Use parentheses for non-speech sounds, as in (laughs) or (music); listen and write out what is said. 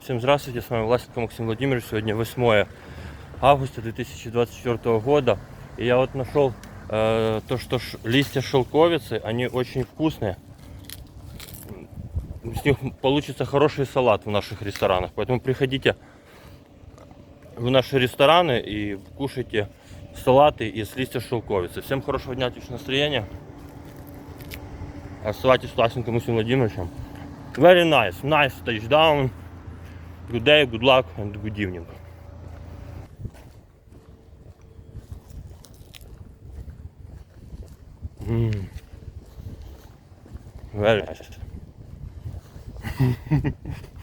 Всем здравствуйте, с вами Власенко Максим Владимирович. Сегодня 8 августа 2024 года. И я вот нашел э, то, что ш- листья шелковицы, они очень вкусные. С них получится хороший салат в наших ресторанах. Поэтому приходите в наши рестораны и кушайте салаты из листьев шелковицы. Всем хорошего дня, отличного настроения. Оставайтесь с Власенко Максим Владимировичем. Very nice, nice touchdown. Good day, good luck and good evening. Mm. Very nice. (laughs)